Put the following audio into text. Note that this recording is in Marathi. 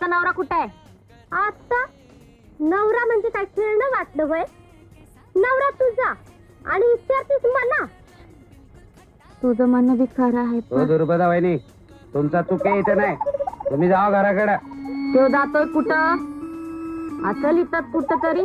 आजचा नवरा कुठे आहे? आता नवरा म्हणजे काय? खेळणं वाटलं वय. नवरा तुझा आणि विचारतीस मला तुझं म्हणणं बी खरं आहे हो दुर्बदा वहिनी. तुमचा चूक इथे नाही. तुम्ही जावा घराकडे. तो जातोय कुठं? असल इथं कुठं तरी